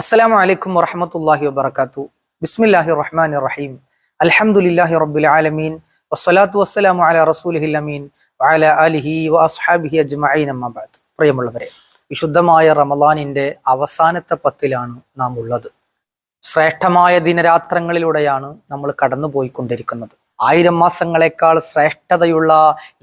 അസ്സലാമു അലൈക്കും വറഹമത്തല്ലാഹി വബർക്കാത്തു ബിസ്മില്ലാഹി റഹ്മാൻ റഹീം അൽഹംദുലില്ലാഹി റബ്ബിൽ ആലമീൻ. വസ്സലാത്തു വസ്സലാമു അല റസൂലിഹിൽ അമീൻ. വഅല ആലിഹി വഅസ്ഹാബിഹി അജ്മഈൻ അമ്മാ പ്രിയമുള്ളവരെ വിശുദ്ധമായ റമളാനിന്റെ അവസാനത്തെ പത്തിലാണ് നാം ഉള്ളത് ശ്രേഷ്ഠമായ ദിനരാത്രങ്ങളിലൂടെയാണ് നമ്മൾ കടന്നുപോയിക്കൊണ്ടിരിക്കുന്നത്. ആയിരം മാസങ്ങളെക്കാൾ ശ്രേഷ്ഠതയുള്ള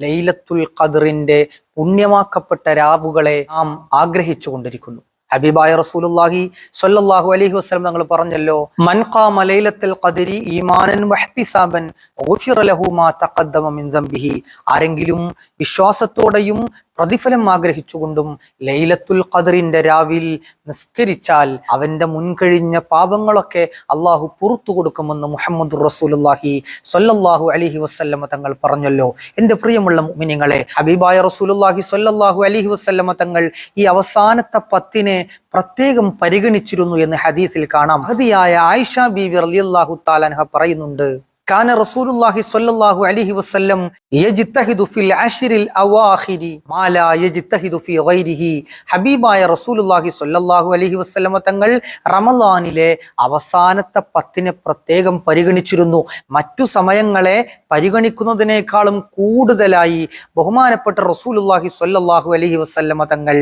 ലൈലത്തുൽ ഖദറിന്റെ പുണ്യമാക്കപ്പെട്ട രാവുകളെ നാം ആഗ്രഹിച്ചു കൊണ്ടിരിക്കുന്നു ഹബീബായ റസൂലുള്ളാഹി സ്വല്ലല്ലാഹു അലൈഹി വസല്ലം തങ്ങൾ പറഞ്ഞല്ലോ മൻ ഖാമ ലൈലത്തുൽ ഖദരി ഈമാനൻ വഹ്തിസാബൻ ഗുഫിറ ലഹു മാ തഖദ്ദമ മിൻ ദംബിഹി. ആരെങ്കിലും വിശ്വാസത്തോടെയും പ്രതിഫലം ആഗ്രഹിച്ചുകൊണ്ടും ലൈലത്തുൽ ഖദറിന്റെ രാവിൽ നിസ്കരിച്ചാൽ അവന്റെ മുൻകഴിഞ്ഞ പാപങ്ങളൊക്കെ അള്ളാഹു പുറത്തു കൊടുക്കുമെന്ന് മുഹമ്മദ് റസൂലുള്ളാഹി സ്വല്ലല്ലാഹു അലൈഹി വസല്ലം തങ്ങൾ പറഞ്ഞല്ലോ. എന്റെ പ്രിയമുള്ള മുഅ്മിനീങ്ങളെ ഹബീബായ റസൂലുള്ളാഹി സ്വല്ലല്ലാഹു അലൈഹി വസല്ലം തങ്ങൾ ഈ അവസാനത്തെ പത്തിനെ പ്രത്യേകം പരിഗണിച്ചിരുന്നു എന്ന് ഹദീസിൽ കാണാം. ഹദിയായ ആയിഷ ബി വിർ റളിയല്ലാഹു താലാൻഹ പറയുന്നുണ്ട്. കാന റസൂലുള്ളാഹി സ്വല്ലല്ലാഹു അലൈഹി വസല്ലം യജ്തഹിദു ഫിൽ അശ്രിൽ അവാഖിരി മാല യജ്തഹിദു ഫി ഗൈരിഹി. ഹബീബായ റസൂലുള്ളാഹി സ്വല്ലല്ലാഹു അലൈഹി വസല്ലം തങ്ങൾ റമളാനിലെ അവസാനത്തെ പത്തിനെ പ്രത്യേകം പരിഗണിച്ചിരുന്നു. മറ്റു സമയങ്ങളെ പരിഗണിക്കുന്നതിനേക്കാളും കൂടുതലായി ബഹുമാനപ്പെട്ട റസൂലുള്ളാഹി സ്വല്ലല്ലാഹു അലൈഹി വസല്ലം തങ്ങൾ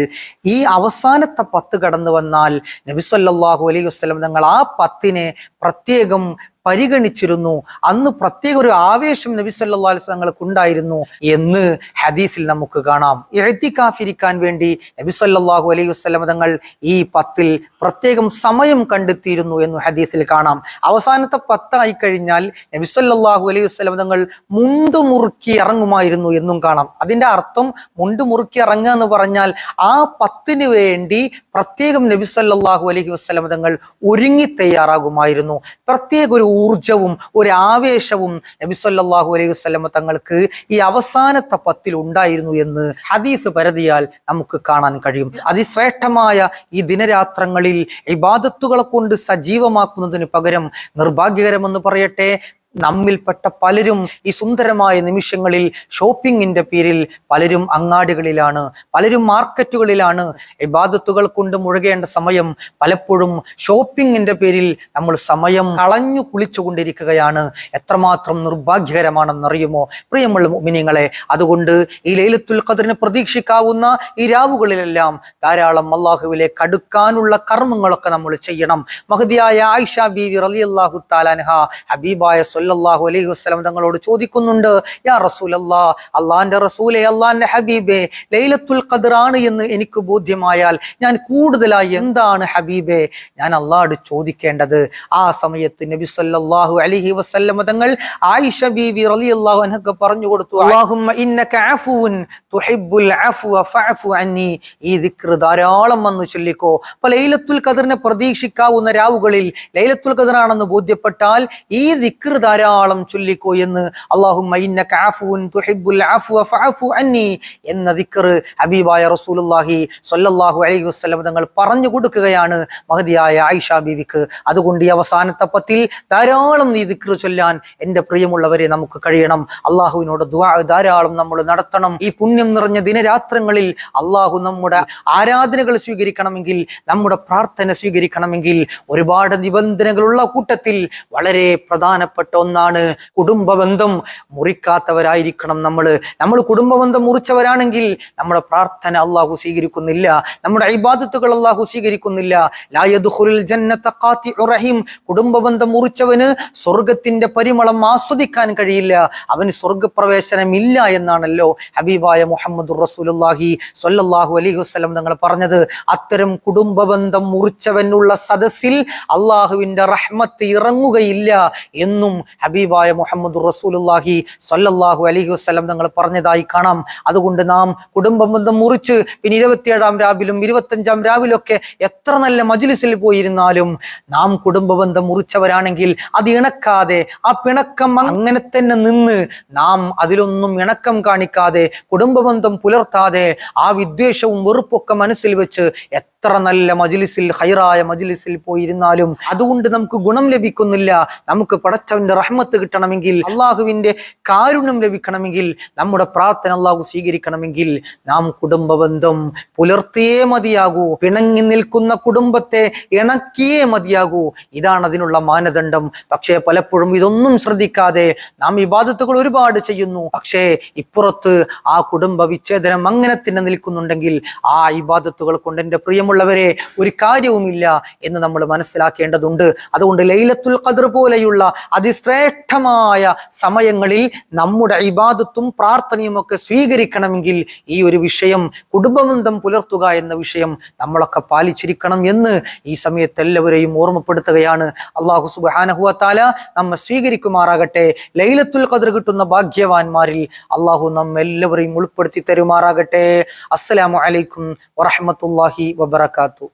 ഈ അവസാനത്തെ പത്ത് കടന്നു വന്നാൽ നബി സ്വല്ലല്ലാഹു അലൈഹി വസല്ലം തങ്ങൾ ആ പത്തിനെ പ്രത്യേകം പരിഗണിച്ചിരുന്നു. അന്ന് പ്രത്യേക ഒരു ആവേശം നബി സല്ലല്ലാഹു അലൈഹി തങ്ങൾക്ക് ഉണ്ടായിരുന്നു എന്ന് ഹദീസിൽ നമുക്ക് കാണാം. എഴുത്തിക്കാഫിരിക്കാൻ വേണ്ടി നബി സല്ലല്ലാഹു അലൈഹി വസ്ലം തങ്ങൾ ഈ പത്തിൽ പ്രത്യേകം സമയം കണ്ടെത്തിയിരുന്നു എന്ന് ഹദീസിൽ കാണാം. അവസാനത്തെ പത്തായി കഴിഞ്ഞാൽ നബി സല്ലല്ലാഹു അലൈഹി വസ്ലം തങ്ങൾ മുണ്ടു മുറുക്കി ഇറങ്ങുമായിരുന്നു എന്നും കാണാം. അതിന്റെ അർത്ഥം മുണ്ടു മുറുക്കി ഇറങ്ങുക എന്ന് പറഞ്ഞാൽ ആ പത്തിന് വേണ്ടി പ്രത്യേകം നബി സല്ലല്ലാഹു അലൈഹി വസല്ലം തങ്ങൾ ഒരുങ്ങി തയ്യാറാകുമായിരുന്നു. പ്രത്യേക ഒരു ഊർജവും ഒരു ആവേശവും നബി സല്ലല്ലാഹു അലൈഹി വസ്ലമ തങ്ങൾക്ക് ഈ അവസാനത്തെ പത്തിൽ ഉണ്ടായിരുന്നു എന്ന് ഹദീസ് പരതിയാൽ നമുക്ക് കാണാൻ കഴിയും. അതിശ്രേഷ്ഠമായ ഈ ദിനരാത്രങ്ങളിൽ ഇബാദത്തുകളെ കൊണ്ട് സജീവമാക്കുന്നതിന് പകരം നിർഭാഗ്യകരമെന്ന് പറയട്ടെ നമ്മിൽപ്പെട്ട പലരും ഈ സുന്ദരമായ നിമിഷങ്ങളിൽ ഷോപ്പിങ്ങിന്റെ പേരിൽ പലരും അങ്ങാടികളിലാണ് പലരും മാർക്കറ്റുകളിലാണ് ഇബാദത്തുകൾ കൊണ്ട് മുഴുകേണ്ട സമയം പലപ്പോഴും ഷോപ്പിങ്ങിന്റെ പേരിൽ നമ്മൾ സമയം കളഞ്ഞു കുളിച്ചുകൊണ്ടിരിക്കുകയാണ്. എത്രമാത്രം നിർഭാഗ്യകരമാണെന്നറിയുമോ? പ്രിയമുള്ള മിനിങ്ങളെ അതുകൊണ്ട് ഈ ലൈലത്തുൽ ഖദറിനെ പ്രതീക്ഷിക്കാവുന്ന ഈ രാവുകളിലെല്ലാം ധാരാളം അള്ളാഹുവിലേക്ക് കടുക്കാനുള്ള കർമ്മങ്ങളൊക്കെ നമ്മൾ ചെയ്യണം. മഹതിയായ ആയിഷ ബീവി റളിയല്ലാഹു താലാൻഹ ഹബീബായ സല്ലല്ലാഹു അലൈഹി വസ്ലം തങ്ങളോട് ചോദിക്കുന്നുണ്ട് യാ റസൂലല്ലാ അള്ളാന്റെ റസൂലെ അള്ളാന്റെ ഹബീബെ ലൈലത്തുൽ ഖദറാണ് എന്ന് എനിക്ക് ബോധ്യമായാൽ ഞാൻ കൂടുതലായി എന്താണ് ഹബീബെ? ഞാൻ അള്ളാഹോട് ചോദിക്കേണ്ടത് ആ സമയത്ത് നബി സല്ലാഹു അലഹി വസ്ലമ തങ്ങൾ ആയിഷ ബീവി റളിയല്ലാഹു അൻഹക്ക് പറഞ്ഞു കൊടുത്തു ഇന്നക തുഹിബ്ബുൽ അഫ്വ അന്നി. ഈ ദിക്ർ ധാരാളം വന്ന് ചൊല്ലിക്കോ. അപ്പൊ ലൈലത്തുൽ ഖദറിനെ പ്രതീക്ഷിക്കാവുന്ന രാവുകളിൽ ലൈലത്തുൽ ഖദർ ആണെന്ന് ബോധ്യപ്പെട്ടാൽ ഈ ദിക്ർ ധാരാളം ചൊല്ലിക്കോ എന്ന് അന്നി എന്ന ഹബീബായ റസൂലുള്ളാഹി സ്വല്ലല്ലാഹു അലൈഹി വസല്ലം തങ്ങൾ പറഞ്ഞു കൊടുക്കുകയാണ് മഹതിയായ ആയിഷ ബീവിക്ക്. അതുകൊണ്ട് ഈ അവസാനത്തെ പത്തിൽ ധാരാളം നീ ദിക്ർ ചൊല്ലാൻ എന്റെ പ്രിയമുള്ളവരെ നമുക്ക് കഴിയണം. അള്ളാഹുവിനോട് ധാരാളം നമ്മൾ നടത്തണം. ഈ പുണ്യം നിറഞ്ഞ ദിനരാത്രങ്ങളിൽ അള്ളാഹു നമ്മുടെ ആരാധനകൾ സ്വീകരിക്കണമെങ്കിൽ നമ്മുടെ പ്രാർത്ഥന സ്വീകരിക്കണമെങ്കിൽ ഒരുപാട് നിബന്ധനകളുള്ള കൂട്ടത്തിൽ വളരെ പ്രധാനപ്പെട്ട ഒന്നാണ് കുടുംബബന്ധം മുറിക്കാത്തവരായിരിക്കണം നമ്മൾ നമ്മൾ കുടുംബബന്ധം മുറിച്ചവരാണെങ്കിൽ നമ്മുടെ പ്രാർത്ഥന അള്ളാഹു സ്വീകരിക്കുന്നില്ല. നമ്മുടെ ഇബാദത്തുകൾ അള്ളാഹു സ്വീകരിക്കുന്നില്ല. ലാ ജന്നത്തക്കാത്തി ജന്നത ഖാതിഉ റഹീം. കുടുംബ ബന്ധം മുറിച്ചവന് സ്വർഗത്തിന്റെ പരിമളം ആസ്വദിക്കാൻ കഴിയില്ല. അവന് സ്വർഗപ്രവേശനമില്ല എന്നാണല്ലോ ഹബീബായ മുഹമ്മദ് റസൂലുള്ളാഹി സൊല്ലാഹു അലൈഹി വസ്ലം നിങ്ങൾ പറഞ്ഞത്. അത്തരം കുടുംബബന്ധം മുറിച്ചവനുള്ള സദസ്സിൽ അള്ളാഹുവിന്റെ റഹ്മത്ത് ഇറങ്ങുകയില്ല എന്നും ഹബീബായ മുഹമ്മദ് റസൂലുള്ളാഹി സ്വല്ലല്ലാഹു അലഹി വസ്ലം തങ്ങൾ പറഞ്ഞതായി കാണാം. അതുകൊണ്ട് നാം കുടുംബ ബന്ധം മുറിച്ച് പിന്നെ ഇരുപത്തിയേഴാം രാവിലും ഇരുപത്തഞ്ചാം രാവിലൊക്കെ എത്ര നല്ല മജ്ലിസിൽ പോയിരുന്നാലും നാം കുടുംബ ബന്ധം മുറിച്ചവരാണെങ്കിൽ അത് ഇണക്കാതെ ആ പിണക്കം അങ്ങനെ തന്നെ നിന്ന് നാം അതിലൊന്നും ഇണക്കം കാണിക്കാതെ കുടുംബ ബന്ധം പുലർത്താതെ ആ വിദ്വേഷവും വെറുപ്പൊക്കെ മനസ്സിൽ വെച്ച് എത്ര നല്ല മജിലിസിൽ ഹൈറായ മജിലിസിൽ പോയിരുന്നാലും അതുകൊണ്ട് നമുക്ക് ഗുണം ലഭിക്കുന്നില്ല. നമുക്ക് പടച്ചവന്റെ റഹ്മത്ത് കിട്ടണമെങ്കിൽ അള്ളാഹുവിന്റെ കാരുണ്യം ലഭിക്കണമെങ്കിൽ നമ്മുടെ പ്രാർത്ഥന അള്ളാഹു സ്വീകരിക്കണമെങ്കിൽ നാം കുടുംബ ബന്ധം പുലർത്തിയേ മതിയാകൂ. പിണങ്ങി നിൽക്കുന്ന കുടുംബത്തെ ഇണക്കിയേ മതിയാകൂ. ഇതാണ് അതിനുള്ള മാനദണ്ഡം. പക്ഷേ പലപ്പോഴും ഇതൊന്നും ശ്രദ്ധിക്കാതെ നാം ഇബാദത്തുകൾ ഒരുപാട് ചെയ്യുന്നു. പക്ഷേ ഇപ്പുറത്ത് ആ കുടുംബ വിച്ഛേദനം അങ്ങനെ തന്നെ നിൽക്കുന്നുണ്ടെങ്കിൽ ആ ഇബാദത്തുകൾ കൊണ്ട് എന്റെ പ്രിയമുള്ളവരെ ഒരു കാര്യവുമില്ല എന്ന് നമ്മൾ മനസ്സിലാക്കേണ്ടതുണ്ട്. അതുകൊണ്ട് ലൈലത്തുൽ ഖദർ പോലെയുള്ള അതിശ്രേഷ്ഠമായ സമയങ്ങളിൽ നമ്മുടെ ഇബാദത്തും പ്രാർത്ഥനയും ഒക്കെ സ്വീകരിക്കണമെങ്കിൽ ഈ ഒരു വിഷയം കുടുംബബന്ധം പുലർത്തുക എന്ന വിഷയം നമ്മളൊക്കെ പാലിച്ചിരിക്കണം എന്ന് ഈ സമയത്ത് എല്ലാവരെയും ഓർമ്മപ്പെടുത്തുകയാണ്. അള്ളാഹു സുബാനഹുഅത്താല നമ്മെ സ്വീകരിക്കുമാറാകട്ടെ. ലൈലത്തുൽ ഖദർ കിട്ടുന്ന ഭാഗ്യവാന്മാരിൽ അള്ളാഹു നമ്മെല്ലാവരെയും ഉൾപ്പെടുത്തി തരുമാറാകട്ടെ. അസ്സലാമു അലൈക്കും വറഹമത്തല്ലാഹി വബർക്കാത്തു